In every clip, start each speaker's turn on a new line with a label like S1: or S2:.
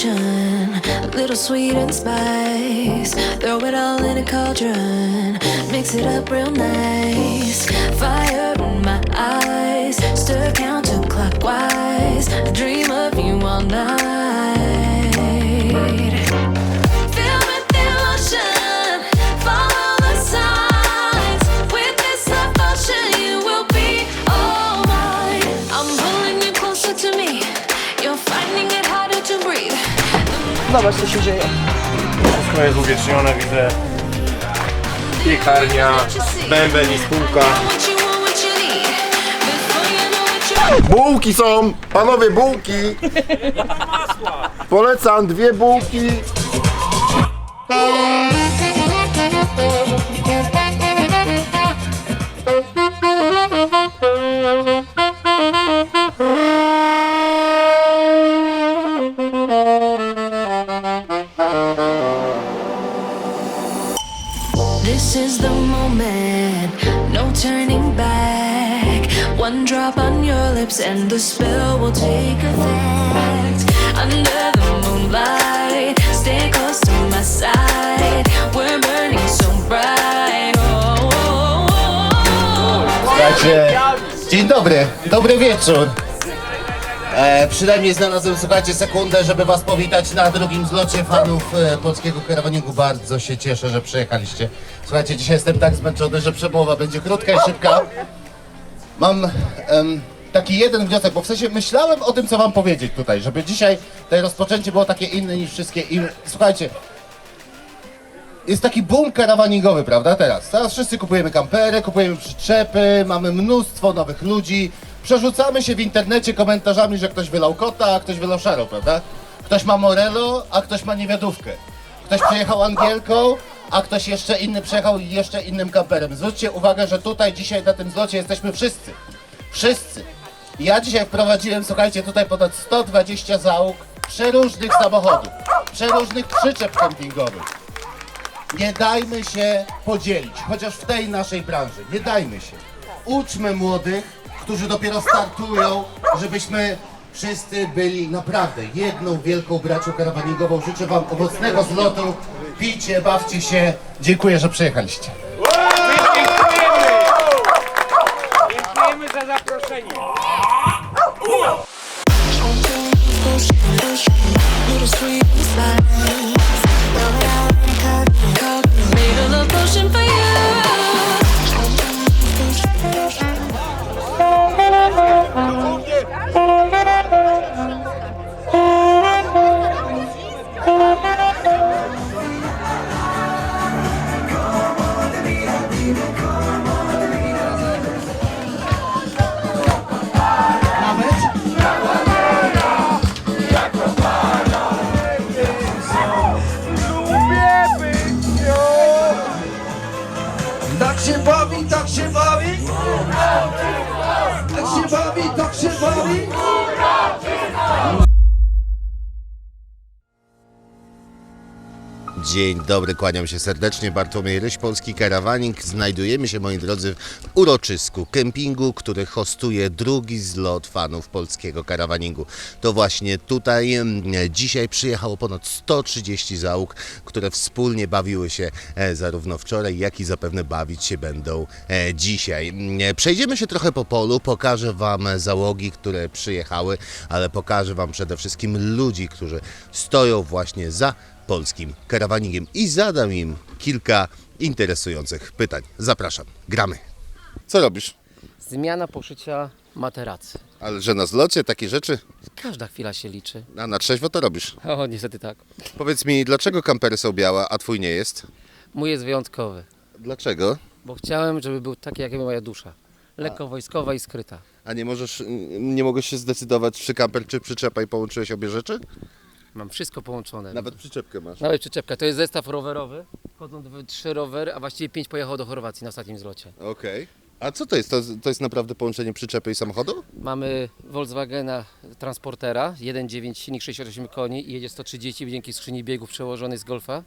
S1: potion, a little sweet and spice. Throw it all in a cauldron, mix it up real nice. Fire
S2: Zobacz co się dzieje.
S3: Wszystko jest uwiecznione, widzę. Piekarnia, bęben i spółka. Bułki są! Panowie, bułki! Polecam dwie bułki.
S1: The spell will take effect. Under the moonlight, stay close to my side. We're burning so bright. Oh, oh, oh, oh.
S4: Słuchajcie, dzień dobry, dobry wieczór. E, przynajmniej znalazłem, słuchajcie, sekundę, żeby was powitać na drugim zlocie fanów e, polskiego karawaningu. Bardzo się cieszę, że przyjechaliście. Słuchajcie, dzisiaj jestem tak zmęczony, że przemowa będzie krótka i szybka. Mam em, taki jeden wniosek, bo w sensie myślałem o tym, co wam powiedzieć tutaj, żeby dzisiaj to rozpoczęcie było takie inne niż wszystkie. Słuchajcie, jest taki boom karawaningowy, prawda, teraz? Teraz wszyscy kupujemy kampery, kupujemy przyczepy, mamy mnóstwo nowych ludzi, przerzucamy się w internecie komentarzami, że ktoś wylał kota, a ktoś wylał szaro, prawda? Ktoś ma Morello, a ktoś ma niewiadówkę. Ktoś przyjechał Angielką, a ktoś jeszcze inny przyjechał jeszcze innym kamperem. Zwróćcie uwagę, że tutaj dzisiaj na tym zlocie jesteśmy wszyscy. Wszyscy. Ja dzisiaj wprowadziłem, słuchajcie, tutaj ponad 120 załóg przeróżnych samochodów, przeróżnych przyczep kempingowych. Nie dajmy się podzielić, chociaż w tej naszej branży. Nie dajmy się. Uczmy młodych, którzy dopiero startują, żebyśmy wszyscy byli naprawdę jedną wielką bracią karawaningową. Życzę Wam owocnego zlotu. Pijcie, bawcie się. Dziękuję, że przyjechaliście.
S5: Dziękujemy za zaproszenie.
S1: Little sweet
S4: Dzień dobry, kłaniam się serdecznie. Bartłomiej Ryś, Polski Karawaning. Znajdujemy się, moi drodzy, w uroczysku kempingu, który hostuje drugi zlot fanów polskiego karawaningu. To właśnie tutaj dzisiaj przyjechało ponad 130 załóg, które wspólnie bawiły się e, zarówno wczoraj, jak i zapewne bawić się będą e, dzisiaj. Mm, Przejdziemy się trochę po polu, pokażę Wam załogi, które przyjechały, ale pokażę Wam przede wszystkim ludzi, którzy stoją właśnie za polskim karawaningiem i zadam im kilka interesujących pytań. Zapraszam, gramy. Co robisz?
S6: Zmiana poszycia materacy.
S4: Ale że na zlocie takie rzeczy?
S6: Każda chwila się liczy.
S4: A na trzeźwo to robisz.
S6: O, niestety tak.
S4: Powiedz mi, dlaczego kampery są białe, a twój nie jest?
S6: Mój jest wyjątkowy,
S4: Dlaczego?
S6: bo chciałem, żeby był taki jak moja dusza. Lekko wojskowa i skryta.
S4: A nie możesz, nie mogłeś się zdecydować, czy kamper, czy przyczepa i połączyłeś obie rzeczy?
S6: Mam wszystko połączone.
S4: Nawet przyczepkę masz.
S6: Nawet przyczepka. To jest zestaw rowerowy. Chodzą trzy rowery, a właściwie pięć pojechało do Chorwacji na ostatnim zlocie.
S4: Okej. A co to jest? To, to jest naprawdę połączenie przyczepy i samochodu?
S6: Mamy Volkswagena Transportera, 1.9 silnik 68 koni i jedzie 130 dzięki skrzyni biegów przełożonej z Golfa.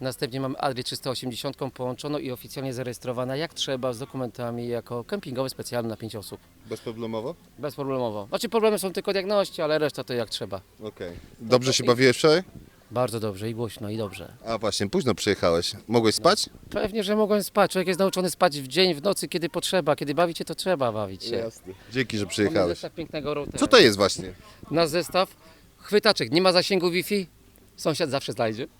S6: Następnie mamy Adrię 380 połączoną i oficjalnie zarejestrowana jak trzeba z dokumentami jako kempingowy specjalny na 5 osób.
S4: Bezproblemowo?
S6: Bezproblemowo. Znaczy problemy są tylko diagności, ale reszta to jak trzeba.
S4: Okej. Dobrze się bawiłeś wczoraj?
S6: Bardzo dobrze i głośno i dobrze.
S4: A właśnie, późno przyjechałeś. Mogłeś spać?
S6: Pewnie, że mogłem spać. Człowiek jest nauczony spać w dzień, w nocy, kiedy potrzeba. Kiedy bawić się, to trzeba bawić się.
S4: Dzięki, że
S6: Mamy
S4: przyjechałeś.
S6: zestaw pięknego routera.
S4: Co to jest właśnie?
S6: Nasz zestaw, chwytaczek, nie ma zasięgu Wi-Fi, sąsiad zawsze znajdzie.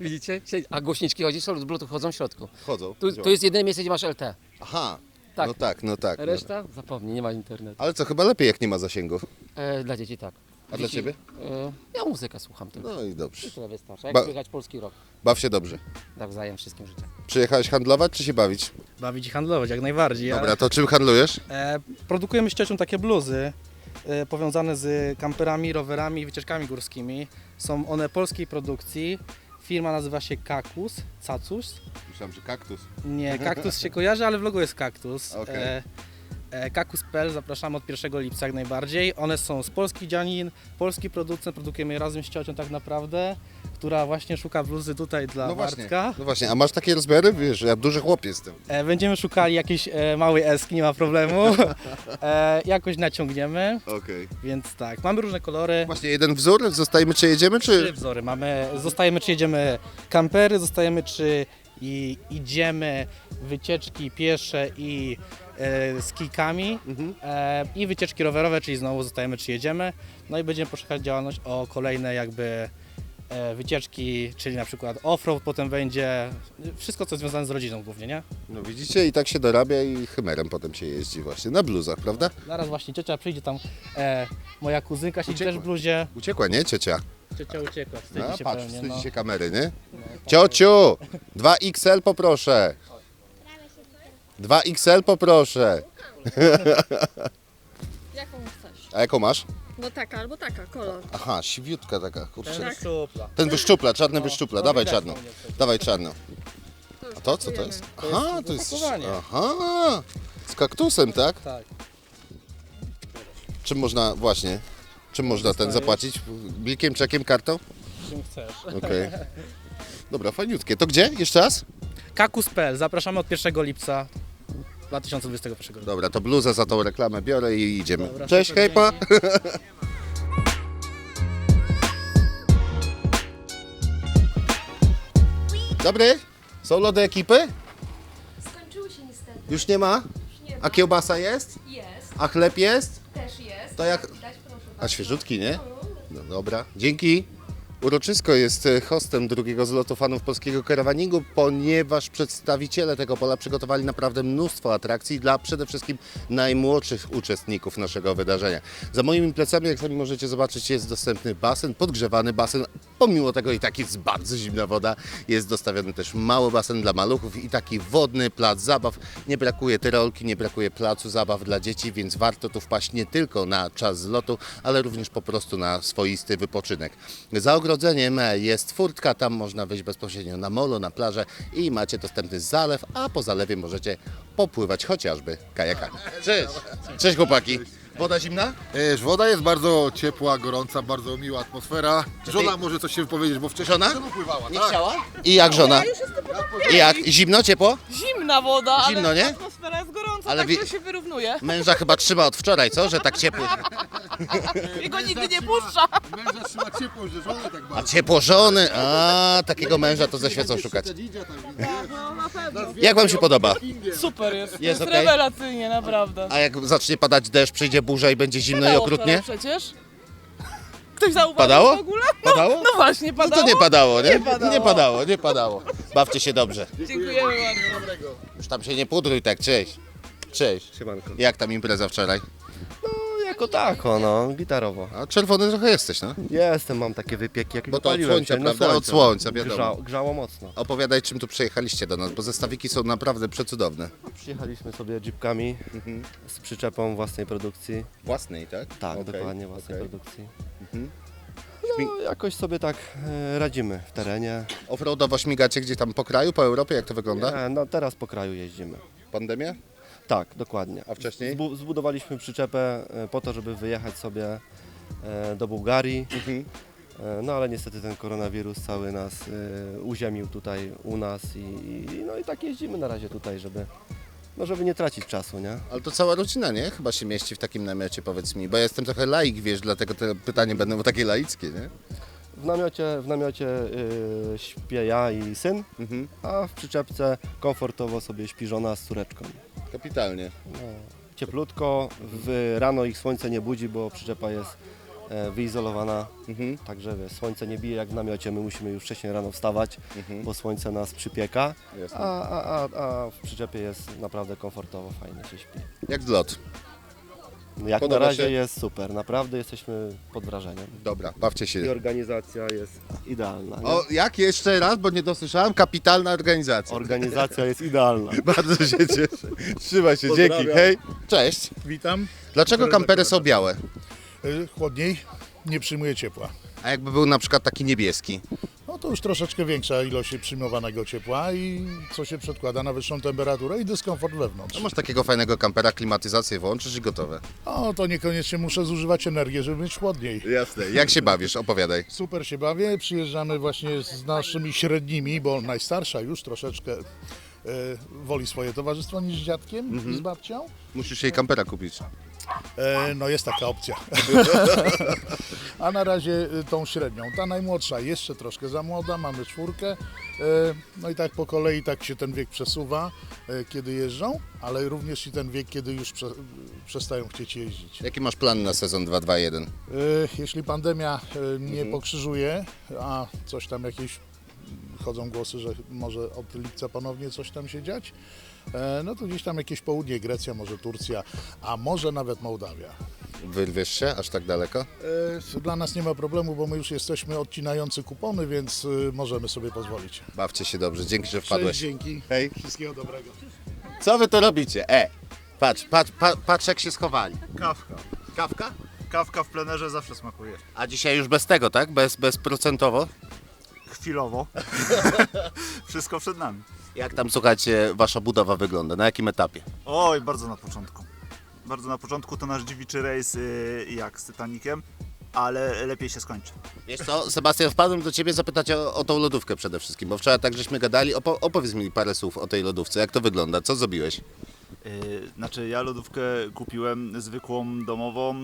S6: Widzicie? A głośniczki chodzi, są Bluetooth chodzą w środku.
S4: Chodzą.
S6: Tu, tu jest jedyne miejsce, gdzie masz LT.
S4: Aha.
S6: Tak.
S4: No tak, no tak. No.
S6: Reszta? Zapomnij, nie ma internetu.
S4: Ale co, chyba lepiej jak nie ma zasięgu.
S6: E, dla dzieci tak.
S4: A dla
S6: Dzieci-
S4: ciebie?
S6: E, ja muzykę słucham tylko.
S4: No i dobrze.
S6: Tyle wystarczy. Jak
S4: Ba-
S6: słychać polski rok.
S4: Baw się dobrze.
S6: Nawzajem wszystkim życzę.
S4: Przyjechałeś handlować czy się bawić?
S7: Bawić i handlować, jak najbardziej.
S4: Dobra, to czym handlujesz?
S7: E, produkujemy z ciocią takie bluzy e, powiązane z kamperami, rowerami i wycieczkami górskimi. Są one polskiej produkcji. Firma nazywa się Kakus, Cacus.
S4: Myślałem, że kaktus.
S7: Nie, kaktus się kojarzy, ale w logo jest kaktus.
S4: Okej.
S7: E, Kakus.pl zapraszamy od 1 lipca jak najbardziej. One są z polskich dzianin, polski producent, produkujemy je razem z ciocią tak naprawdę, która właśnie szuka bluzy tutaj dla
S4: No właśnie,
S7: Bartka.
S4: no właśnie, a masz takie rozmiary? Wiesz, ja duży chłop jestem.
S7: E, będziemy szukali jakiejś e, małej eski, nie ma problemu. E, jakoś naciągniemy,
S4: Okej.
S7: więc tak, mamy różne kolory.
S4: Właśnie jeden wzór, zostajemy czy jedziemy,
S7: Trzy
S4: czy...
S7: wzory mamy, zostajemy czy jedziemy kampery, zostajemy czy i idziemy wycieczki piesze i e, z kijkami e, i wycieczki rowerowe, czyli znowu zostajemy czy jedziemy. No i będziemy poszukać działalność o kolejne jakby wycieczki, czyli na przykład offroad, potem będzie wszystko co związane z rodziną głównie, nie?
S4: No widzicie, i tak się dorabia i chymerem potem się jeździ właśnie, na bluzach, prawda?
S7: Zaraz właśnie ciocia przyjdzie tam, e, moja kuzynka siedzi
S4: Uciekła.
S7: też w bluzie.
S4: Uciekła, nie ciocia?
S7: Ciocia uciekła, wstydzi
S4: No
S7: się
S4: patrz,
S7: pewnie.
S4: wstydzi
S7: No.
S4: się kamery, nie? Ciociu, 2XL poproszę. 2XL poproszę.
S8: Jaką chcesz?
S4: A jaką masz?
S8: No taka albo taka, kolor.
S4: Aha, siwiutka taka, kurczę.
S7: Ten szczupla.
S4: Ten wyszczupla, czarny wyszczupla,
S7: no
S4: dawaj
S7: widać
S4: czarną.
S7: po mnie coś.
S4: Dawaj czarną.
S8: Już
S4: A to co to jest?
S7: To jest
S4: Aha, to jest...
S7: opakowanie.
S4: Aha, z kaktusem, tak?
S7: Tak.
S4: Czym można, właśnie, czym można ten zapłacić? Blikiem, czekiem, kartą?
S7: Czym chcesz.
S4: Okej. Dobra, fajniutkie. To gdzie? Jeszcze raz?
S7: Kakus.pl, zapraszamy od 1 lipca 2021 roku.
S4: Dobra, to bluzę za tą reklamę biorę i idziemy.
S7: Dobra,
S4: Cześć,
S7: super,
S4: hejpa! Dobry? Są lody ekipy?
S1: Skończyły się niestety.
S4: Już nie ma? A kiełbasa jest?
S1: Jest,
S4: A chleb jest?
S1: też jest.
S4: To jak...
S1: Dać proszę.
S4: A świeżutki, nie? No, dobra, dzięki. Uroczysko jest e, hostem drugiego zlotu fanów polskiego karawaningu, ponieważ przedstawiciele tego pola przygotowali naprawdę mnóstwo atrakcji dla przede wszystkim najmłodszych uczestników naszego wydarzenia. Za moimi plecami, jak sami możecie zobaczyć, jest dostępny basen, podgrzewany basen. Pomimo tego i tak jest bardzo zimna woda. Jest dostawiony też mały basen dla maluchów i taki wodny plac zabaw. Nie brakuje tyrolki, nie brakuje placu zabaw dla dzieci, więc warto tu wpaść nie tylko na czas zlotu, ale również po prostu na swoisty wypoczynek. Za ogrodzeniem jest furtka, tam można wyjść bezpośrednio na molo, na plażę i macie dostępny zalew, a po zalewie możecie popływać chociażby kajakami. Cześć! Cześć chłopaki! Woda zimna?
S9: Wiesz, woda jest bardzo ciepła, gorąca, bardzo miła atmosfera. Żona
S4: ty-
S9: może coś się wypowiedzieć, bo wcześniej
S4: Żona?
S9: pływała.
S4: Nie
S9: tak.
S4: chciała? I jak żona? I jak? Zimno, ciepło?
S10: Zimna woda,
S4: Zimno,
S10: ale
S4: nie?
S10: atmosfera jest gorąca,
S4: Ale
S10: tak
S4: wi-
S10: to się wyrównuje.
S4: Męża chyba trzyma od wczoraj, co? Że tak ciepło.
S10: Jego nigdy nie puszcza.
S9: Męża trzyma ciepło, że żona tak
S4: A
S9: bardzo.
S4: ciepło żony? A takiego męża to ze świecą szukać.
S9: Dzidzia tak.
S10: No na pewno.
S4: Jak wam się podoba?
S10: Super jest.
S4: Jest okej?
S10: rewelacyjnie, naprawdę.
S4: A jak zacznie padać deszcz, przyjdzie burza i będzie zimno i
S10: Padało
S4: okrutnie?
S10: wczoraj przecież. Ktoś zauważył
S4: Padało?
S10: w ogóle?
S4: Padało?
S10: No właśnie,
S4: No
S10: padało.
S4: to nie padało, nie?
S10: Nie padało.
S4: Nie padało, nie padało. Bawcie się dobrze.
S10: Dziękujemy bardzo.
S4: Już tam się nie pudruj tak, cześć. Cześć.
S11: Siemanko.
S4: Jak tam impreza wczoraj?
S11: Jako tako, no, gitarowo.
S4: A czerwony trochę jesteś, no.
S11: Jestem, mam takie wypieki, jak
S4: Bo to od słońca,
S11: no
S4: prawda? Od słońca, wiadomo.
S11: Grzało, grzało mocno.
S4: Opowiadaj, czym tu przyjechaliście do nas, bo zestawiki są naprawdę przecudowne.
S11: Przyjechaliśmy sobie jeepkami z przyczepą własnej produkcji.
S4: Własnej, tak?
S11: Tak,
S4: Okej,
S11: dokładnie własnej
S4: okej.
S11: produkcji.
S4: Mhm.
S11: No jakoś sobie tak e, radzimy w terenie.
S4: Offroadowo śmigacie gdzieś tam po kraju, po Europie, jak to wygląda?
S11: No teraz po kraju jeździmy.
S4: Pandemia?
S11: Tak, dokładnie.
S4: A wcześniej?
S11: Zbu- zbudowaliśmy przyczepę e, po to, żeby wyjechać sobie e, do Bułgarii.
S4: Mhm.
S11: E, No ale niestety ten koronawirus cały nas e, uziemił tutaj u nas i, i no i tak jeździmy na razie tutaj, żeby no żeby nie tracić czasu, nie?
S4: Ale to cała rodzina, nie? Chyba się mieści w takim namiocie, powiedz mi. Bo ja jestem trochę laik, wiesz, dlatego te pytania będą takie laickie, nie?
S11: W namiocie, w namiocie y, śpię ja i syn,
S4: Mhm.
S11: a w przyczepce komfortowo sobie śpi żona z córeczką.
S4: Kapitalnie.
S11: No, cieplutko, w, rano ich słońce nie budzi, bo przyczepa jest e, wyizolowana,
S4: Mhm.
S11: także wiesz, słońce nie bije jak w namiocie, my musimy już wcześniej rano wstawać,
S4: Mhm.
S11: bo słońce nas przypieka,
S4: Jasne.
S11: a, a, a, a w przyczepie jest naprawdę komfortowo, fajnie się śpi.
S4: Jak zlot.
S11: Jak
S4: Podoba
S11: na razie
S4: się?
S11: jest super, naprawdę jesteśmy pod wrażeniem.
S4: Dobra, bawcie
S11: I
S4: się.
S11: organizacja jest idealna. nie?
S4: O, jak jeszcze raz, bo nie dosłyszałem, kapitalna organizacja.
S11: Organizacja jest idealna.
S4: Bardzo się cieszę. Trzymaj się, dzięki,
S11: Pozdrawiam.
S4: hej. Cześć.
S12: Witam.
S4: Dlaczego kampery są białe?
S12: Y, Chłodniej, nie przyjmuje ciepła.
S4: A jakby był na przykład taki niebieski?
S12: No to już troszeczkę większa ilość przyjmowanego ciepła i co się przedkłada na wyższą temperaturę i dyskomfort wewnątrz.
S4: No masz takiego fajnego kampera, klimatyzację włączysz i gotowe.
S12: O, to niekoniecznie muszę zużywać energię, żeby mieć chłodniej.
S4: Jasne. Jak się bawisz? Opowiadaj.
S12: Super się bawię, przyjeżdżamy właśnie z naszymi średnimi, bo najstarsza już troszeczkę woli swoje towarzystwo niż z dziadkiem i z babcią.
S4: Musisz jej kampera kupić.
S12: E, no jest taka opcja. A na razie y, tą średnią. Ta najmłodsza jeszcze troszkę za młoda, mamy czwórkę. E, no i tak po kolei tak się ten wiek przesuwa, e, kiedy jeżdżą, ale również i ten wiek, kiedy już prze, przestają chcieć jeździć.
S4: Jaki masz plan na sezon 221?
S12: E, Jeśli pandemia e, nie pokrzyżuje, a coś tam jakieś chodzą głosy, że może od lipca ponownie coś tam się dziać, e, no to gdzieś tam jakieś południe, Grecja, może Turcja, a może nawet Mołdawia.
S4: Wyrwiesz się aż tak daleko?
S12: E, Dla nas nie ma problemu, bo my już jesteśmy odcinający kupony, więc e, możemy sobie pozwolić.
S4: Bawcie się dobrze. Dzięki, że
S12: Cześć,
S4: wpadłeś.
S12: dzięki.
S4: Hej.
S12: Wszystkiego dobrego.
S4: Co wy to robicie? E! Patrz, patrz, pa, patrz jak się schowali.
S13: Kawka.
S4: Kawka?
S13: Kawka w plenerze zawsze smakuje.
S4: A dzisiaj już bez tego, tak? Bez, bezprocentowo?
S13: Chwilowo. Wszystko przed nami.
S4: Jak tam, słuchajcie, wasza budowa wygląda? Na jakim etapie?
S13: Oj, bardzo na początku. Bardzo na początku to nasz dziewiczy rejs y, jak z Titanikiem, ale lepiej się skończy.
S4: Wiesz co, Sebastian, wpadłem do ciebie zapytać o, o tą lodówkę przede wszystkim, bo wczoraj tak żeśmy gadali. Opo- opowiedz mi parę słów o tej lodówce. Jak to wygląda? Co zrobiłeś?
S13: Y, Znaczy ja lodówkę kupiłem zwykłą domową,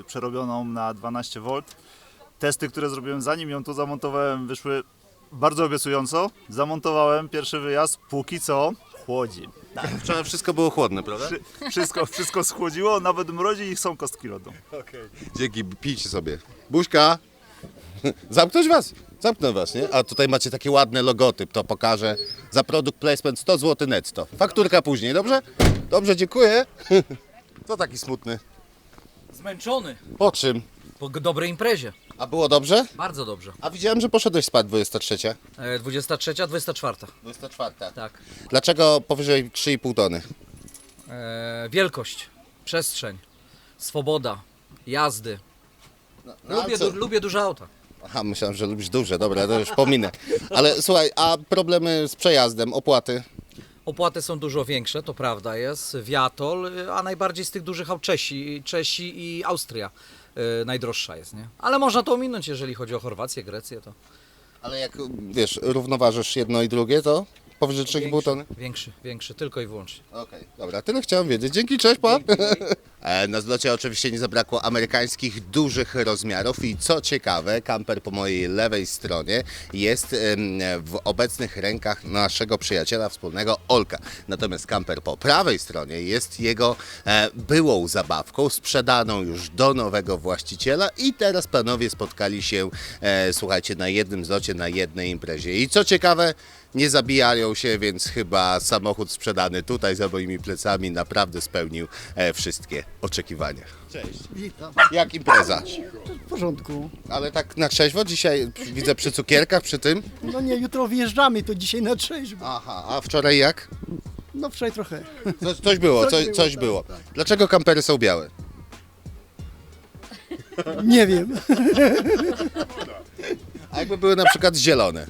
S13: y, przerobioną na 12 V. Testy, które zrobiłem zanim ją tu zamontowałem wyszły bardzo obiecująco. Zamontowałem pierwszy wyjazd, póki co chłodzi.
S4: Tak, wczoraj wszystko było chłodne, prawda?
S13: Wszy- Wszystko, wszystko schłodziło, nawet mrozi i są kostki lodu.
S4: Dzięki, pijcie sobie. Buźka! Zamknąć was? Zamknę was, nie? A tutaj macie taki ładny logotyp, to pokażę. Za produkt placement 100 zł netto. Fakturka później, dobrze? Dobrze, dziękuję. To taki smutny.
S14: Zmęczony
S4: Po czym?
S14: po g- dobrej imprezie.
S4: A było dobrze?
S14: Bardzo dobrze.
S4: A widziałem, że poszedłeś spać 23.
S14: E, 23, 24.
S4: 24.
S14: Tak.
S4: Dlaczego powyżej 3,5 tony?
S14: E, wielkość, przestrzeń, swoboda, jazdy.
S4: no
S14: lubię,
S4: a co?
S14: du, lubię duże auta.
S4: Aha, myślałem, że lubisz duże, dobra, to już pominę. Ale słuchaj, a problemy z przejazdem, opłaty?
S14: Opłaty są dużo większe, to prawda jest. Wiatol, a najbardziej z tych dużych aut Czesi, Czesi i Austria. Y, najdroższa jest, nie? Ale można to ominąć, jeżeli chodzi o Chorwację, Grecję, to
S4: Ale jak, wiesz, równoważysz jedno i drugie, to powyżej 3,5 tony?
S14: większy, większy, tylko i wyłącznie.
S4: Okej, dobra, tyle chciałem wiedzieć. Dzięki, cześć pan. E, Na zlocie oczywiście nie zabrakło amerykańskich dużych rozmiarów i co ciekawe, kamper po mojej lewej stronie jest em, w obecnych rękach naszego przyjaciela wspólnego Olka. Natomiast kamper po prawej stronie jest jego e, byłą zabawką, sprzedaną już do nowego właściciela i teraz panowie spotkali się, e, słuchajcie, na jednym zlocie, na jednej imprezie. I co ciekawe, nie zabijają się, więc chyba samochód sprzedany tutaj za moimi plecami naprawdę spełnił e, wszystkie oczekiwania. Cześć.
S15: Witam.
S4: Jak impreza?
S15: W porządku.
S4: Ale tak na trzeźwo dzisiaj widzę przy cukierkach, przy tym.
S15: No nie, jutro wjeżdżamy, to dzisiaj na trzeźwo.
S4: Aha, a wczoraj jak?
S15: No wczoraj trochę.
S4: Coś, coś było, coś, coś było. Dlaczego kampery są białe?
S15: Nie wiem.
S4: A jakby były na przykład zielone?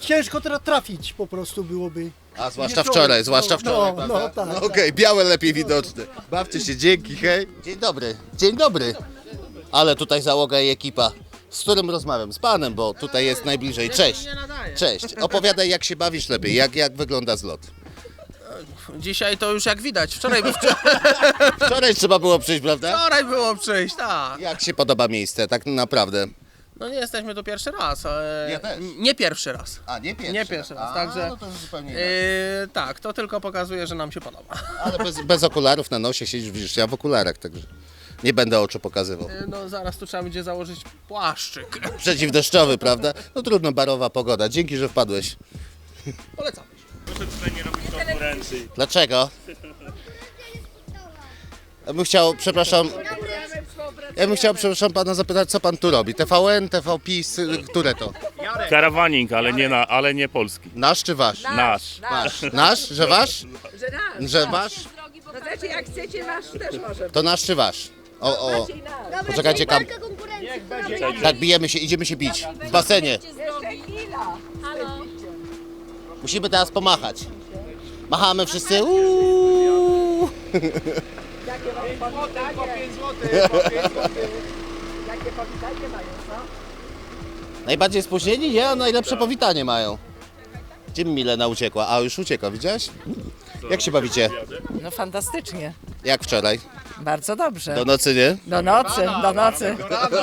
S15: Ciężko teraz trafić po prostu byłoby.
S4: A zwłaszcza wczoraj, zwłaszcza
S15: no,
S4: wczoraj,
S15: no,
S4: prawda?
S15: no, tak,
S4: Okej, białe lepiej widoczne. Bawcie się, dzięki, hej. Dzień dobry, dzień dobry. Ale tutaj załoga i ekipa, z którym rozmawiam, z panem, bo tutaj jest najbliżej. Cześć. Cześć. Opowiadaj, jak się bawisz lepiej, jak, jak wygląda zlot.
S16: Dzisiaj to już jak widać. Wczoraj, był
S4: Wczoraj trzeba było przyjść, prawda?
S16: wczoraj było przyjść, tak.
S4: Jak się podoba miejsce, tak naprawdę?
S16: No nie jesteśmy tu pierwszy raz. Ale...
S4: Ja też.
S16: Nie pierwszy raz.
S4: A, nie pierwszy
S16: Nie pierwszy raz,
S4: A,
S16: także.
S4: no to już zupełnie
S16: yy, tak, to tylko pokazuje, że nam się podoba.
S4: Ale bez, bez okularów na nosie siedzisz, widzisz, ja w okularach, także nie będę oczu pokazywał.
S16: Yy, No zaraz tu trzeba będzie założyć płaszczyk.
S4: Przeciwdeszczowy, prawda? No trudno, barowa pogoda. Dzięki, że wpadłeś.
S16: Polecam.
S5: Proszę tutaj nie robić konkurencji.
S4: Dlaczego? Ja bym chciał, przepraszam, ja bym chciał, przepraszam pana zapytać, co pan tu robi? TVN, TV PiS, y, które to?
S5: Karawaning, ale nie, na, ale nie polski.
S4: Nasz czy wasz?
S5: Nasz.
S4: Wasz. Nasz? Że wasz?
S17: Że nasz.
S4: Że wasz?
S17: To znaczy jak chcecie nasz też może.
S4: To nasz czy wasz? O, o. Poczekajcie, kam... Tak, bijemy się, idziemy się bić. W basenie. Musimy teraz pomachać. Machamy wszyscy. Uuu.
S17: Jakie wam powitanie? Po 5 zł, po 5 zł. Jakie powitanie mają, co?
S4: Najbardziej spóźnieni? Nie, a najlepsze powitanie mają. Gdzie mi Milena uciekła? A, już uciekła, widziałeś? Jak się bawicie?
S17: No fantastycznie.
S4: Jak wczoraj?
S17: Bardzo dobrze.
S4: Do nocy, nie?
S17: Do nocy, do nocy.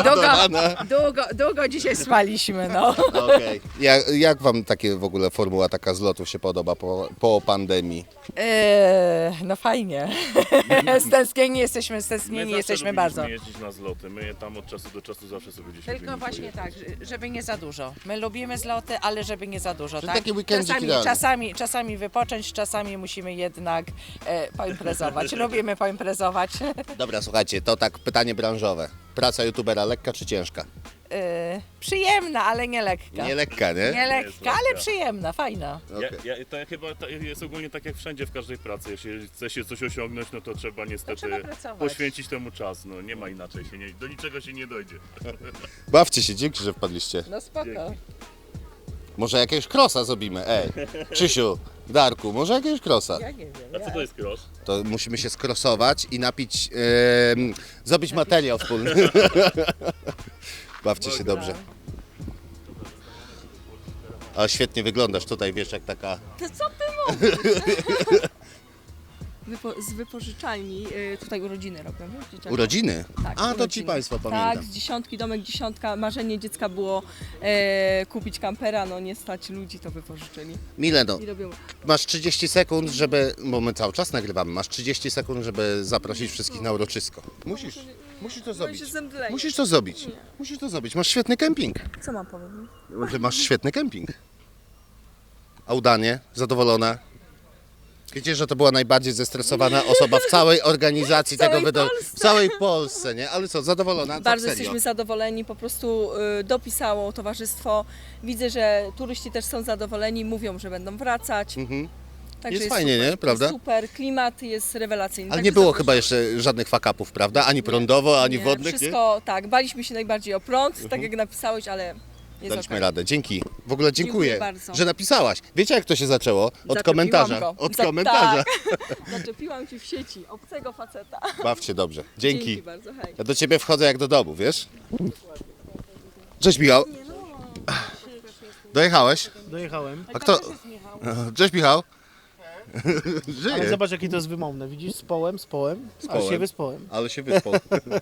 S17: Długo,
S4: rana.
S17: długo, długo dzisiaj spaliśmy, no.
S4: Okej. Jak, jak wam takie w ogóle formuła taka zlotów się podoba po, po pandemii?
S17: Eee, no fajnie. stęsknieni jesteśmy, stęsknieni jesteśmy bardzo.
S5: jeździć na zloty. My tam od czasu do czasu zawsze sobie gdzieś
S17: Tylko właśnie tak, że- żeby nie za dużo. My lubimy zloty, ale żeby nie za dużo, tak?
S4: taki weekendzik
S17: czasami,
S4: idealny.
S17: czasami, czasami wypocząć, czasami musimy jednak e, poimprezować. Lubimy poimprezować.
S4: Dobra, słuchajcie, to tak pytanie branżowe. Praca youtubera lekka czy ciężka?
S17: E, przyjemna, ale nie lekka.
S4: Nie lekka, nie?
S17: Nie lekka, ale przyjemna, fajna.
S5: Ja, ja, to chyba to jest ogólnie tak jak wszędzie w każdej pracy. Jeśli chce się coś osiągnąć, no to trzeba niestety
S17: trzeba pracować.
S5: poświęcić temu czas. No nie ma inaczej, się nie, do niczego się nie dojdzie.
S4: Bawcie się, dzięki, że wpadliście.
S17: No spoko.
S4: Może jakiegoś krosa zrobimy, ej. Krzysiu, Darku, może jakiegoś krosa?
S17: Ja nie wiem.
S5: A co to jest cross?
S4: To musimy się skrosować i napić, em, zrobić materiał wspólny. Bawcie się dobrze. Ale świetnie wyglądasz tutaj, wiesz, jak taka...
S8: To co ty mówisz? Wypo, z wypożyczalni, y, tutaj urodziny robią, wiesz?
S4: Urodziny?
S8: Tak,
S4: A, to ci
S8: urodziny.
S4: państwo pamiętam.
S8: Tak, z dziesiątki, domek dziesiątka, marzenie dziecka było e, kupić kampera, no nie stać ludzi, to wypożyczyli.
S4: Mileno,
S8: I robią
S4: masz 30 sekund, żeby, bo my cały czas nagrywamy, masz 30 sekund, żeby zaprosić wszystkich na uroczysko. Musisz, musisz to zrobić.
S8: się zemdleję.
S4: Musisz to zrobić. Musisz to zrobić. Masz świetny kemping.
S8: Co mam powiedzieć?
S4: Że masz świetny kemping. A udanie? Zadowolona? Wiecie, że to była najbardziej zestresowana osoba w całej organizacji
S8: W całej
S4: tego wydarzenia. W
S8: Polsce.
S4: całej Polsce, nie? Ale co, zadowolona? Tak
S8: Bardzo
S4: serio.
S8: jesteśmy zadowoleni, po prostu y, dopisało towarzystwo. Widzę, że turyści też są zadowoleni, mówią, że będą wracać.
S4: Mhm.
S8: Także
S4: Jest fajnie,
S8: super.
S4: nie? Prawda?
S8: Super, klimat jest rewelacyjny.
S4: Ale
S8: Także
S4: nie było
S8: zapraszam.
S4: chyba jeszcze żadnych fakapów, prawda? Ani prądowo, ani
S8: Nie,
S4: wodnych, nie?
S8: Wszystko, tak, baliśmy się najbardziej o prąd, tak
S4: Mhm.
S8: jak napisałeś, ale jest
S4: Daliśmy
S8: okej.
S4: radę. Dzięki. W ogóle dziękuję,
S8: Dziękuję bardzo.
S4: że napisałaś. Wiecie jak to się zaczęło? Od
S8: Zaczepiłam
S4: komentarza.
S8: Go.
S4: Od
S8: Za-
S4: komentarza.
S8: Tak. Zaczepiłam ci w sieci, obcego faceta.
S4: Bawcie dobrze. Dzięki.
S8: Dzięki bardzo, hej.
S4: Ja do ciebie wchodzę jak do domu, wiesz? Cześć Michał. Dojechałeś?
S18: Dojechałem.
S4: A kto? Cześć Michał.
S18: Ale
S4: Żyje.
S18: zobacz jakie to jest wymowne, widzisz? Z połem, z połem,
S4: Z
S18: ale się
S4: połem.
S18: wyspołem.
S4: Ale się wyspał.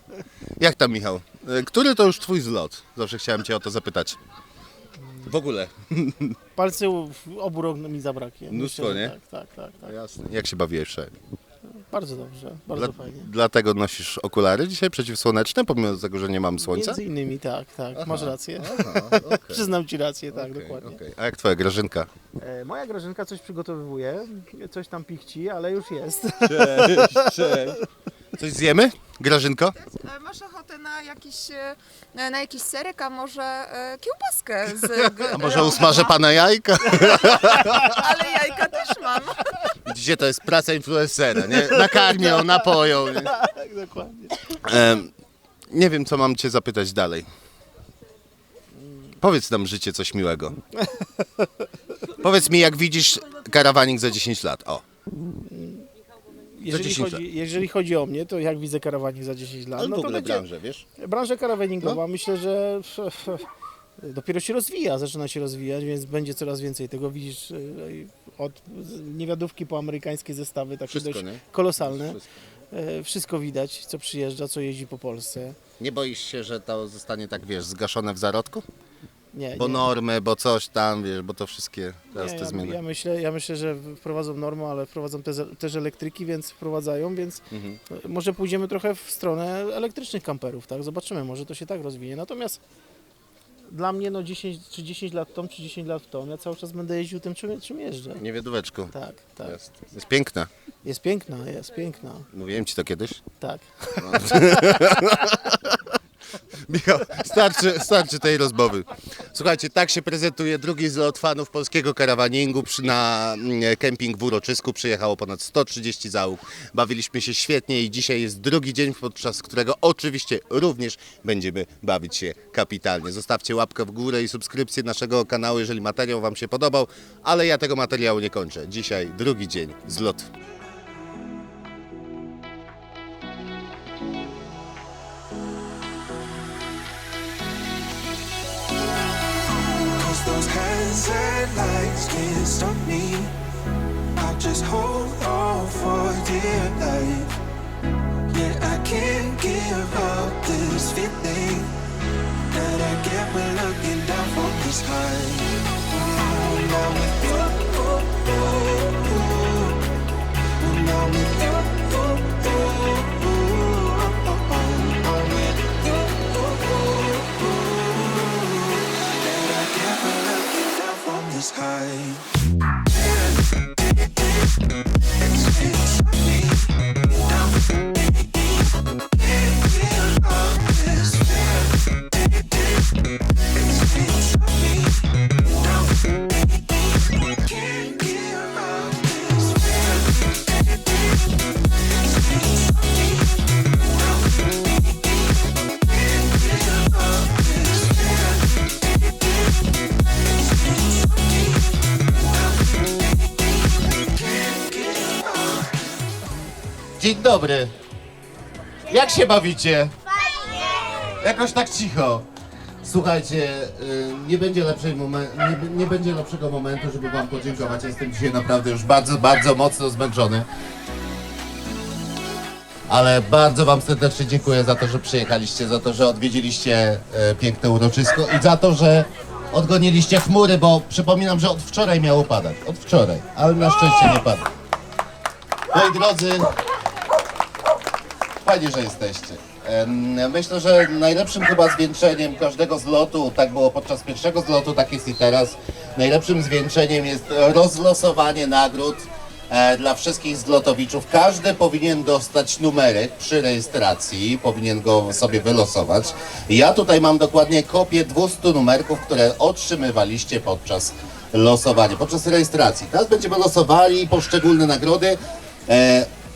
S4: jak tam Michał? E, Który to już twój zlot? Zawsze chciałem cię o to zapytać. W ogóle.
S18: Palcy obu rąk mi zabraknie.
S4: Mnóstwo,
S18: Myślę, że
S4: nie?
S18: Tak, tak, tak. tak.
S4: Jasne. Jak się bawiłeś wczoraj?
S18: Bardzo dobrze, bardzo
S4: Dla-
S18: fajnie.
S4: Dlatego nosisz okulary dzisiaj przeciwsłoneczne, pomimo tego, że nie mam słońca?
S18: Między innymi tak, tak,
S4: Aha,
S18: masz rację.
S4: aha, okej.
S18: Przyznam ci rację, tak,
S4: Okej,
S18: dokładnie.
S4: okej. A jak twoja Grażynka?
S18: E, moja Grażynka coś przygotowywuje, coś tam pichci, ale już jest.
S4: Cześć, cześć. Coś zjemy? Grażynko?
S19: E, Masz ochotę na jakiś, e, na jakiś serek, a może e, kiełbaskę z
S4: A może usmażę pana jajka?
S19: Ale jajka też mam.
S4: Widzicie, to jest praca influencera, nie? Nakarmią, napoją. Nie?
S18: Tak, dokładnie.
S4: Em, Nie wiem, co mam cię zapytać dalej. Powiedz nam życie coś miłego. Powiedz mi, jak widzisz karawanik za 10 lat. O.
S18: Jeżeli
S4: 10
S18: chodzi, jeżeli chodzi o mnie, to jak widzę karawanik za 10 lat?
S4: Ale w
S18: no to
S4: ogóle
S18: będzie,
S4: branżę, wiesz?
S18: Branża karawaningowa
S4: No.
S18: myślę, że dopiero się rozwija, zaczyna się rozwijać, więc będzie coraz więcej tego. Widzisz, y, od niewiadówki po amerykańskie zestawy, takie
S4: Wszystko,
S18: dość
S4: nie?
S18: kolosalne. E, Wszystko widać, co przyjeżdża, co jeździ po Polsce.
S4: Nie boisz się, że to zostanie tak, wiesz, zgaszone w zarodku?
S18: Nie,
S4: Bo
S18: nie.
S4: normy, bo coś tam, wiesz, bo to wszystkie teraz
S18: Nie,
S4: te
S18: ja,
S4: zmiany.
S18: ja, myślę, ja myślę, że wprowadzą normę, ale wprowadzą też, też elektryki, więc wprowadzają, więc
S4: Mhm.
S18: może pójdziemy trochę w stronę elektrycznych kamperów, tak? Zobaczymy, może to się tak rozwinie. Natomiast dla mnie no 10 czy 10 lat tą, czy 10 lat tą, ja cały czas będę jeździł tym, czym, czym jeżdżę.
S4: Niewiadóweczką.
S18: Tak, tak.
S4: Jest, jest piękna.
S18: Jest piękna, jest piękna.
S4: Mówiłem ci to kiedyś?
S18: Tak.
S4: Michał, starczy, starczy tej rozmowy. Słuchajcie, tak się prezentuje drugi zlot fanów polskiego karawaningu. Przy, na mm, kemping w Uroczysku przyjechało ponad 130 załóg. Bawiliśmy się świetnie i dzisiaj jest drugi dzień, podczas którego oczywiście również będziemy bawić się kapitalnie. Zostawcie łapkę w górę i subskrypcję naszego kanału, jeżeli materiał Wam się podobał, ale ja tego materiału nie kończę. Dzisiaj drugi dzień zlotu.
S20: Those lights can't stop me. I'll just hold on for dear life. Yeah, I can't give up this feeling that I get when looking down from high. Ooh, now with you, oh, high.
S4: Dobry. Jak się bawicie? Jakoś tak cicho. Słuchajcie, y, nie będzie, lepszej momen- nie, nie będzie lepszego momentu, żeby Wam podziękować. Ja Jestem dzisiaj naprawdę już bardzo, bardzo mocno zmęczony. Ale bardzo Wam serdecznie dziękuję za to, że przyjechaliście, za to, że odwiedziliście e, piękne uroczysko i za to, że odgoniliście chmury, bo przypominam, że od wczoraj miało padać. Od wczoraj, ale na szczęście nie pada. Moi drodzy, Fajnie, że jesteście. Myślę, że najlepszym chyba zwieńczeniem każdego zlotu, tak było podczas pierwszego zlotu, tak jest i teraz, najlepszym zwieńczeniem jest rozlosowanie nagród e, dla wszystkich zlotowiczów. Każdy powinien dostać numerek przy rejestracji, powinien go sobie wylosować. Ja tutaj mam dokładnie kopię 200 numerków, które otrzymywaliście podczas losowania, podczas rejestracji. Teraz będziemy losowali poszczególne nagrody.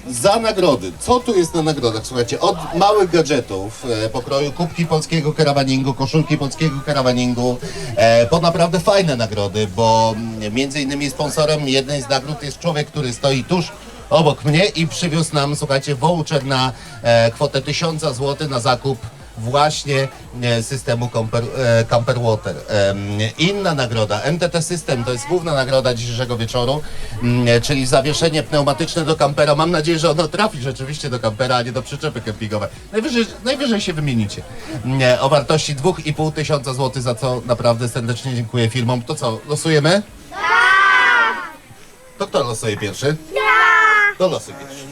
S4: Za nagrody. Co tu jest na nagrodach? Słuchajcie, od małych gadżetów, e, pokroju kubki polskiego karawaningu, koszulki polskiego karawaningu, e, po naprawdę fajne nagrody, bo mm, między innymi sponsorem jednej z nagród jest człowiek, który stoi tuż obok mnie i przywiózł nam, słuchajcie, voucher na e, kwotę 1000 zł na zakup właśnie e, systemu Camper, e, Camper Water. Em, Inna nagroda, MTT System, to jest główna nagroda dzisiejszego wieczoru, mm, czyli zawieszenie pneumatyczne do kampera. Mam nadzieję, że ono trafi rzeczywiście do kampera, a nie do przyczepy kempingowej. Najwyżej, najwyżej się wymienicie. Mm, O wartości 2,5 tysiąca złotych, za co naprawdę serdecznie dziękuję firmom. To co, losujemy? To kto losuje pierwszy? Ja! To losuj pierwszy.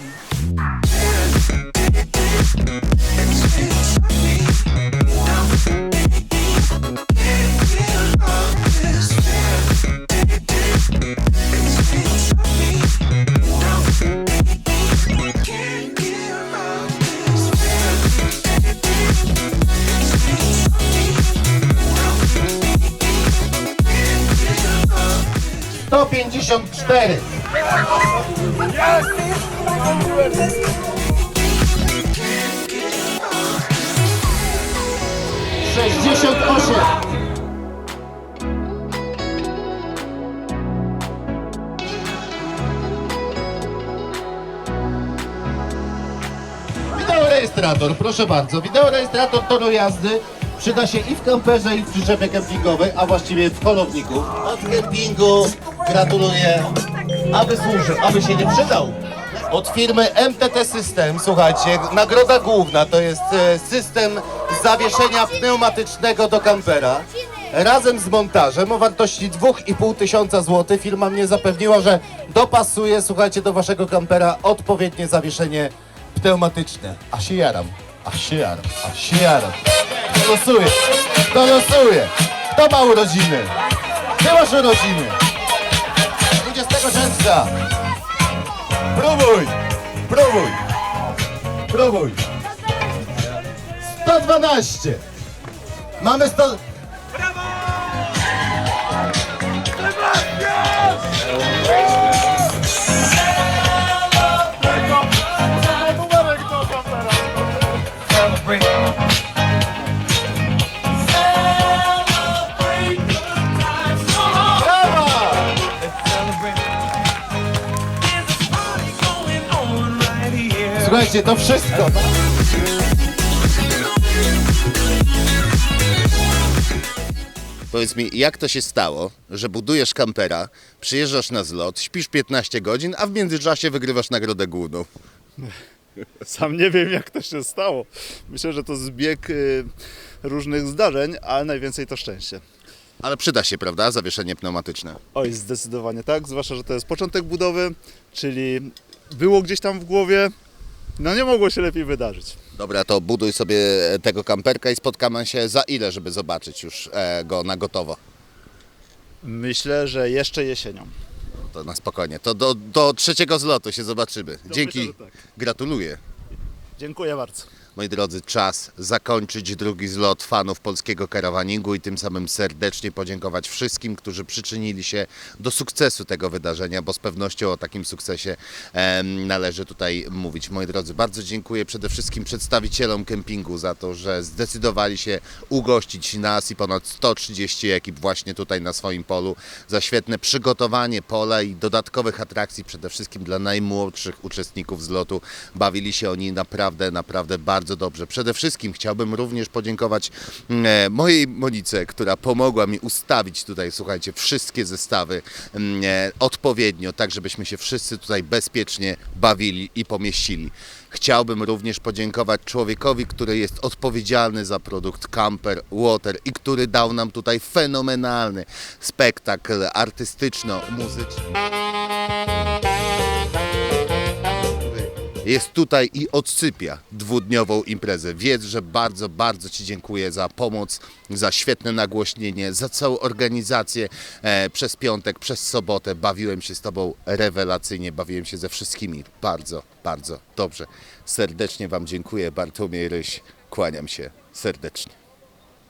S4: Sto pięćdziesiąt cztery. 68. Wideorejestrator, proszę bardzo. Wideorejestrator toru jazdy przyda się i w kamperze, i w przyczepie kempingowej, a właściwie w holowniku. Kempingu gratuluję, aby służył, aby się nie przydał. Od firmy MTT System, słuchajcie, nagroda główna to jest e, system zawieszenia pneumatycznego do kampera. Razem z montażem o wartości 2,5 tysiąca złotych firma mnie zapewniła, że dopasuje, słuchajcie, do waszego kampera odpowiednie zawieszenie pneumatyczne. A się jaram, a się jaram, a się jaram. To losuję, to losuję. Kto ma urodziny? Ty masz urodziny. 20 czerwca. Próbuj, próbuj, próbuj. 112. Mamy 100... Słuchajcie, to wszystko. Powiedz mi, jak to się stało, że budujesz kampera, przyjeżdżasz na zlot, śpisz 15 godzin, a w międzyczasie wygrywasz nagrodę główną?
S13: Sam nie wiem, jak to się stało. Myślę, że to zbieg y, różnych zdarzeń, ale najwięcej to szczęście.
S4: Ale przyda się, prawda, zawieszenie pneumatyczne?
S13: Oj, zdecydowanie tak, zwłaszcza, że to jest początek budowy, czyli było gdzieś tam w głowie, no nie mogło się lepiej wydarzyć.
S4: Dobra, to buduj sobie tego kamperka i spotkamy się za ile, żeby zobaczyć już e, go na gotowo.
S13: Myślę, że jeszcze jesienią.
S4: To na spokojnie. To do, do trzeciego zlotu się zobaczymy. Dzięki.
S13: myślę, tak.
S4: Gratuluję.
S13: Dziękuję bardzo.
S4: Moi drodzy, czas zakończyć drugi zlot fanów polskiego karawaningu i tym samym serdecznie podziękować wszystkim, którzy przyczynili się do sukcesu tego wydarzenia, bo z pewnością o takim sukcesie em, należy tutaj mówić. Moi drodzy, bardzo dziękuję przede wszystkim przedstawicielom kempingu za to, że zdecydowali się ugościć nas i ponad 130 ekip właśnie tutaj na swoim polu za świetne przygotowanie pola i dodatkowych atrakcji przede wszystkim dla najmłodszych uczestników zlotu. Bawili się oni naprawdę, naprawdę bardzo dobrze. Przede wszystkim chciałbym również podziękować e, mojej Monice, która pomogła mi ustawić tutaj, słuchajcie, wszystkie zestawy mm, e, odpowiednio, tak żebyśmy się wszyscy tutaj bezpiecznie bawili i pomieścili. Chciałbym również podziękować człowiekowi, który jest odpowiedzialny za produkt Camper Water i który dał nam tutaj fenomenalny spektakl artystyczno-muzyczny. Jest tutaj i odsypia dwudniową imprezę. Wiedz, że bardzo, bardzo Ci dziękuję za pomoc, za świetne nagłośnienie, za całą organizację e, przez piątek, przez sobotę. Bawiłem się z Tobą rewelacyjnie, bawiłem się ze wszystkimi bardzo, bardzo dobrze. Serdecznie Wam dziękuję. Bartłomiej Ryś, kłaniam się serdecznie.